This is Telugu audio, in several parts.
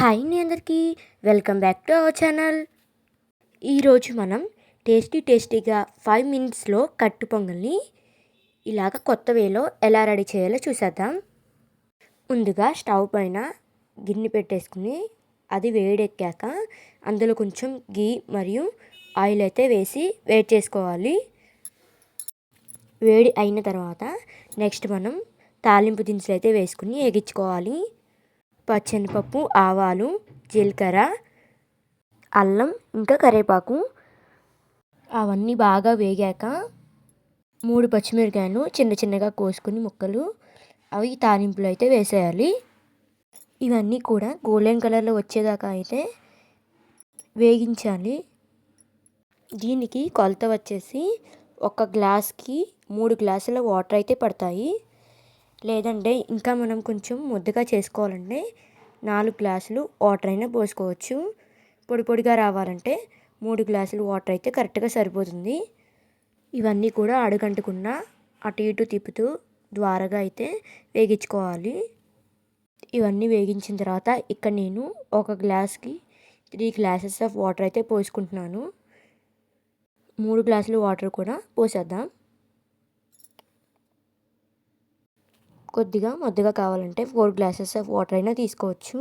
హాయ్ నీ అందరికీ. Welcome back to our channel. ఈరోజు మనం టేస్టీ టేస్టీగా ఫైవ్ మినిట్స్లో కట్టు పొంగల్ని ఇలాగ కొత్త వేలో ఎలా రెడీ చేయాలో చూసేద్దాం. ముందుగా స్టవ్ పైన గిన్నె పెట్టేసుకుని అది వేడెక్కాక అందులో కొంచెం గీ మరియు ఆయిల్ అయితే వేసి వేడి చేసుకోవాలి. వేడి అయిన తర్వాత నెక్స్ట్ మనం తాలింపు దినుసులు అయితే వేసుకుని ఎగించుకోవాలి పచ్చనిపప్పు ఆవాలు జీలకర్ర అల్లం ఇంకా కరివేపాకు. అవన్నీ బాగా వేగాక మూడు పచ్చిమిరకాయలు చిన్న చిన్నగా కోసుకుని ముక్కలు అవి తాలింపులు అయితే వేసేయాలి. ఇవన్నీ కూడా గోల్డెన్ కలర్లో వచ్చేదాకా అయితే వేగించాలి. దీనికి కొలత వచ్చేసి ఒక గ్లాస్కి మూడు గ్లాసుల వాటర్ అయితే పడతాయి. లేదంటే ఇంకా మనం కొంచెం ముద్దగా చేసుకోవాలంటే నాలుగు గ్లాసులు వాటర్ అయినా పోసుకోవచ్చు. పొడి పొడిగా రావాలంటే మూడు గ్లాసులు వాటర్ అయితే కరెక్ట్గా సరిపోతుంది. ఇవన్నీ కూడా అడుగంటకుండా అటు ఇటు తిప్పుతూ ద్వారగా అయితే వేగించుకోవాలి. ఇవన్నీ వేగించిన తర్వాత ఇక్కడ నేను ఒక గ్లాస్కి త్రీ గ్లాసెస్ ఆఫ్ వాటర్ అయితే పోసుకుంటున్నాను. మూడు గ్లాసులు వాటర్ కూడా పోసేద్దాం. కొద్దిగా మద్దుగా కావాలంటే ఫోర్ గ్లాసెస్ ఆఫ్ వాటర్ అయినా తీసుకోవచ్చు.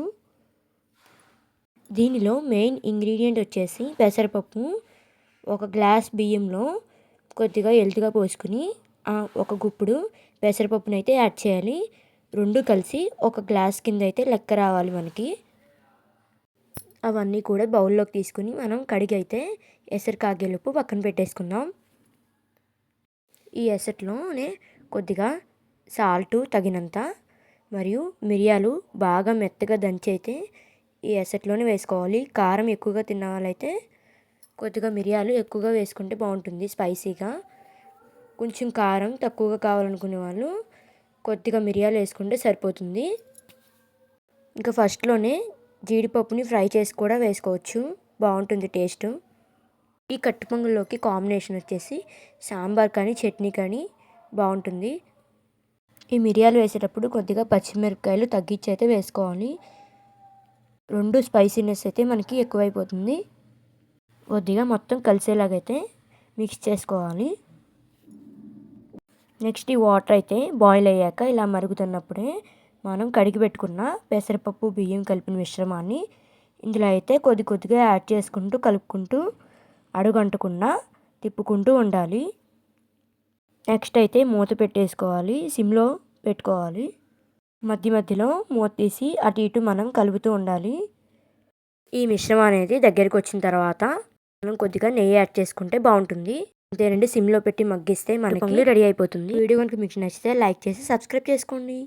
దీనిలో మెయిన్ ఇంగ్రీడియంట్ వచ్చేసి పెసరపప్పు ఒక గ్లాస్ బియ్యంలో కొద్దిగా ఎల్తుగా పోసుకుని ఒక గుప్పుడు పెసరపప్పును అయితే యాడ్ చేయాలి. రెండు కలిసి ఒక గ్లాస్ కింద అయితే లెక్క రావాలి మనకి. అవన్నీ కూడా బౌల్లోకి తీసుకుని మనం కడిగి అయితే ఎసరు కాగేలోపు పక్కన పెట్టేసుకుందాం. ఈ ఎసట్లోనే కొద్దిగా సాల్టు తగినంత మరియు మిరియాలు బాగా మెత్తగా దంచి అయితే ఈ ఎసట్లోనే వేసుకోవాలి. కారం ఎక్కువగా తిన్న వాళ్ళైతే కొద్దిగా మిరియాలు ఎక్కువగా వేసుకుంటే బాగుంటుంది స్పైసీగా. కొంచెం కారం తక్కువగా కావాలనుకునే వాళ్ళు కొద్దిగా మిరియాలు వేసుకుంటే సరిపోతుంది. ఇంకా ఫస్ట్లోనే జీడిపప్పుని ఫ్రై చేసి కూడా వేసుకోవచ్చు. బాగుంటుంది టేస్ట్. ఈ కట్టు పొంగల్లోకి కాంబినేషన్ వచ్చేసి సాంబార్ కానీ చట్నీ కానీ బాగుంటుంది. ఈ మిరియాలు వేసేటప్పుడు కొద్దిగా పచ్చిమిరపకాయలు తగ్గించి అయితే వేసుకోవాలి. రెండు స్పైసీనెస్ అయితే మనకి ఎక్కువైపోతుంది. కొద్దిగా మొత్తం కలిసేలాగైతే మిక్స్ చేసుకోవాలి. నెక్స్ట్ ఈ వాటర్ అయితే బాయిల్ అయ్యాక ఇలా మరుగుతున్నప్పుడే మనం కడిగి పెట్టుకున్న పెసరపప్పు బియ్యం కలిపిన మిశ్రమాన్ని ఇందులో అయితే కొద్ది కొద్దిగా యాడ్ చేసుకుంటూ కలుపుకుంటూ అడుగంటకుండా తిప్పుకుంటూ ఉండాలి. నెక్స్ట్ అయితే మూత పెట్టేసుకోవాలి సిమ్లో పెట్టుకోవాలి. మధ్య మధ్యలో మూత తీసి అటు ఇటు మనం కలుపుతూ ఉండాలి. ఈ మిశ్రమం అనేది దగ్గరికి వచ్చిన తర్వాత మనం కొద్దిగా నెయ్యి యాడ్ చేసుకుంటే బాగుంటుంది. అంతేనండి సిమ్లో పెట్టి మగ్గిస్తే మనకి రెడీ అయిపోతుంది. వీడియో కనుక మీకు నచ్చితే లైక్ చేసి సబ్స్క్రైబ్ చేసుకోండి.